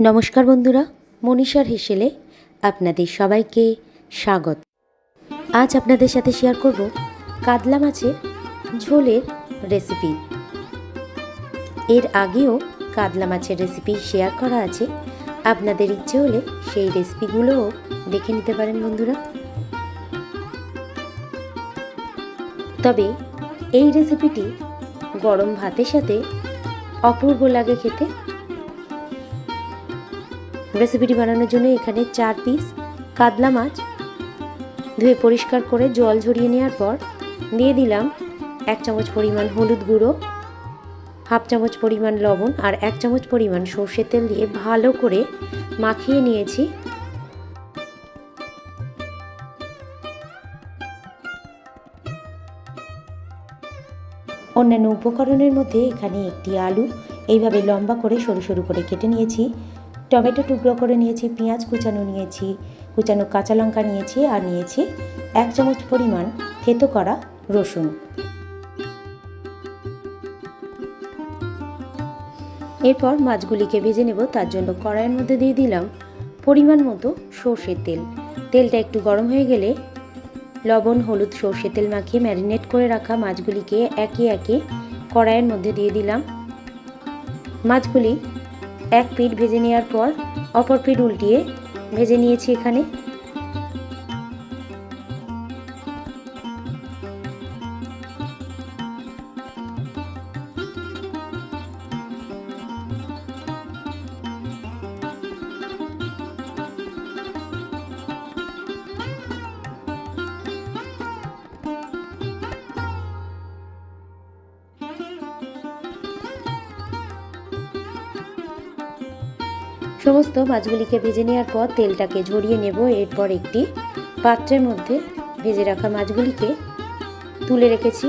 নমস্কার বন্ধুরা, মনীষার হেসেলে আপনাদের সবাইকে স্বাগত। আজ আপনাদের সাথে শেয়ার করব কাতলা মাছের ঝোলের রেসিপি এর আগেও কাতলা মাছের রেসিপি শেয়ার করা আছে। আপনাদের ইচ্ছে হলে সেই রেসিপিগুলোও দেখে নিতে পারেন বন্ধুরা। তবে এই রেসিপিটি গরম ভাতের সাথে অপূর্ব লাগে খেতে। রেসিপিটি বানানোর জন্য এখানে চার পিস কাতলা মাছ ধুয়ে পরিষ্কার করে জল ঝরিয়ে নেওয়ার পর দিয়ে দিলাম এক চামচ পরিমাণ হলুদ গুঁড়ো, হাফ চামচ পরিমাণ লবণ আর এক চামচ পরিমাণ সর্ষের তেল দিয়ে ভালো করে মাখিয়ে নিয়েছি। অন্যান্য উপকরণের মধ্যে এখানে একটি আলু, এইভাবে লম্বা করে সরু সরু করে কেটে নিয়েছি। টমেটো টুকরো করে নিয়েছি, পেঁয়াজ কুচানো নিয়েছি, কুচানো কাঁচা লঙ্কা নিয়েছি আর নিয়েছি এক চামচ পরিমাণ থেতো করা রসুন। এরপর মাছগুলিকে ভেজে নেব, তার জন্য কড়াইয়ের মধ্যে দিয়ে দিলাম পরিমাণ মতো সর্ষের তেল। তেলটা একটু গরম হয়ে গেলে লবণ, হলুদ সর্ষে তেল মাখিয়ে ম্যারিনেট করে রাখা মাছগুলিকে একে একে কড়াইয়ের মধ্যে দিয়ে দিলাম। মাছগুলি এক পিঠ ভেজে নেওয়ার পর অপর পিঠ উল্টিয়ে ভেজে নিয়েছি এখানে। সমস্ত মাছগুলিকে ভেজে নেওয়ার পর তেলটাকে ঝরিয়ে নেব। এরপর একটি পাত্রের মধ্যে ভেজে রাখা মাছগুলিকে তুলে রেখেছি।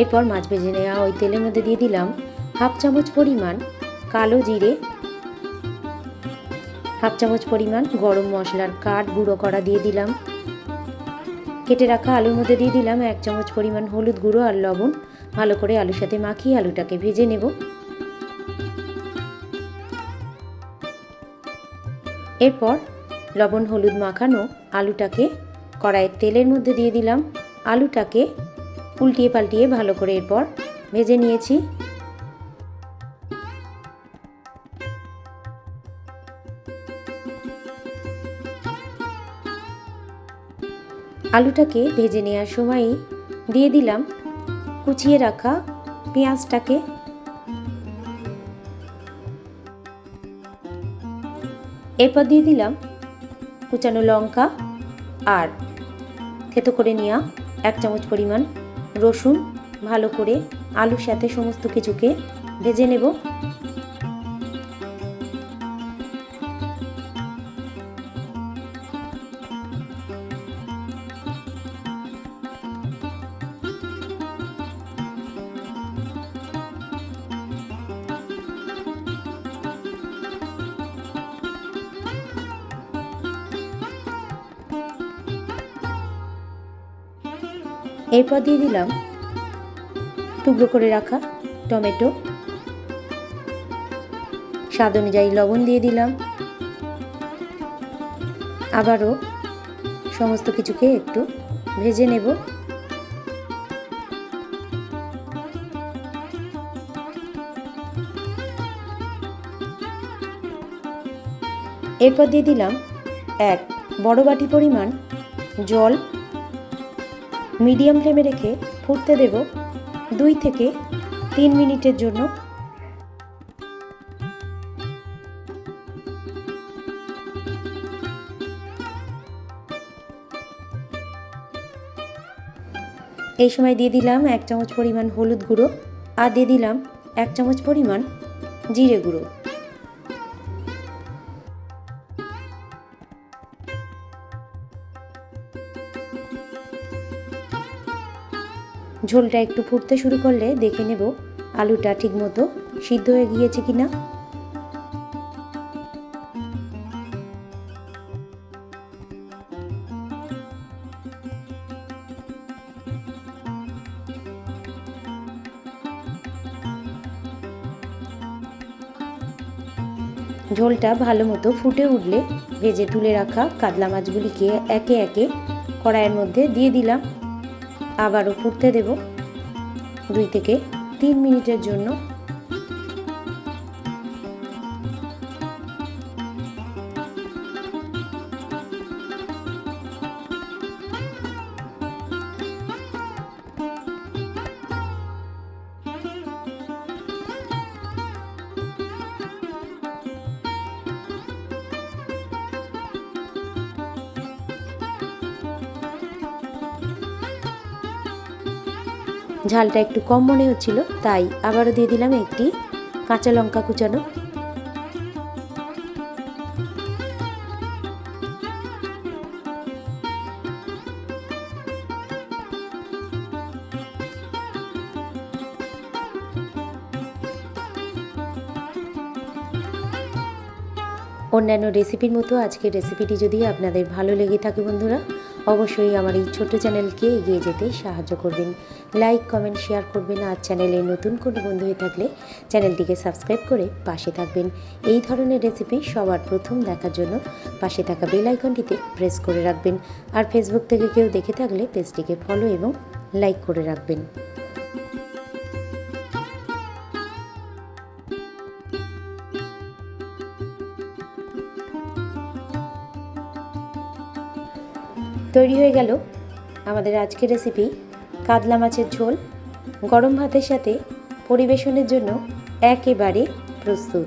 এরপর মাছ ভেজে নেওয়া ওই তেলের মধ্যে দিয়ে দিলাম হাফ চামচ পরিমাণ কালো জিরে, হাফ চামচ পরিমাণ গরম মশলার কাঠ গুঁড়ো করা দিয়ে দিলাম। কেটে রাখা আলুর মধ্যে দিয়ে দিলাম এক চামচ পরিমাণ হলুদ গুঁড়ো আর লবণ। ভালো করে আলুর সাথে মাখিয়ে আলুটাকে ভেজে নেব। এরপর লবণ হলুদ মাখানো আলুটাকে কড়াইয়ের তেলের মধ্যে দিয়ে দিলাম। আলুটাকে উল্টিয়ে পাল্টিয়ে ভালো করে এরপর ভেজে নিয়েছি। আলুটাকে ভেজে নেওয়ার সময়ই দিয়ে দিলাম কুচিয়ে রাখা পেঁয়াজটাকে। এরপর দিয়ে দিলাম কুচানো লঙ্কা আর থেতো করে নেওয়া এক চামচ পরিমাণ রসুন, ভালো করে আলুর সাথে সমস্ত কিছুকে ভেজে নেব। এরপর দিয়ে দিলাম টুকরো করে রাখা টমেটো। স্বাদ অনুযায়ী লবণ দিয়ে দিলাম। আবারও সমস্ত কিছুকে একটু ভেজে নেব। এরপর দিয়ে দিলাম এক বড় বাটি পরিমাণ জল। মিডিয়াম ফ্লেমে রেখে ফুটতে দেব দুই থেকে তিন মিনিটের জন্য। এই সময় দিয়ে দিলাম এক চামচ পরিমাণ হলুদ গুঁড়ো আর দিয়ে দিলাম এক চামচ পরিমাণ জিরে গুঁড়ো। ঝোলটা একটু ফুটতে শুরু করলে দেখে নেব আলুটা ঠিকমতো সিদ্ধ হয়ে গিয়েছে কিনা। ঝোলটা ভালো মতো ফুটে উঠলে ভেজে তুলে রাখা কাতলা মাছগুলিকে একে একে কড়াইয়ের মধ্যে দিয়ে দিলাম। আবারও ফুটতে দেব। দুই থেকে তিন মিনিটের জন্য ঝালটা একটু কম মনে হচ্ছিল, তাই আবারও দিয়ে দিলাম একটি কাঁচা লঙ্কা কুচানো। অন্যান্য রেসিপির মতো আজকের রেসিপিটি যদি আপনাদের ভালো লেগে থাকে বন্ধুরা অবশ্যই আমার এই ছোট চ্যানেলকে এগিয়ে যেতে সাহায্য করবেন। লাইক কমেন্ট শেয়ার করবেন আর চ্যানেলে নতুন কোনো বন্ধু হয়ে থাকলে চ্যানেলটিকে সাবস্ক্রাইব করে পাশে থাকবেন। এই ধরনের রেসিপি সবার প্রথম দেখার জন্য পাশে থাকা বেল আইকনটিতে প্রেস করে রাখবেন। আর ফেসবুক থেকে কেউ দেখে থাকলে পেজটিকে ফলো এবং লাইক করে রাখবেন। তৈরি হয়ে গেল আমাদের আজকের রেসিপি কাতলা মাছের ঝোল। গরম ভাতের সাথে পরিবেশনের জন্য একেবারে প্রস্তুত।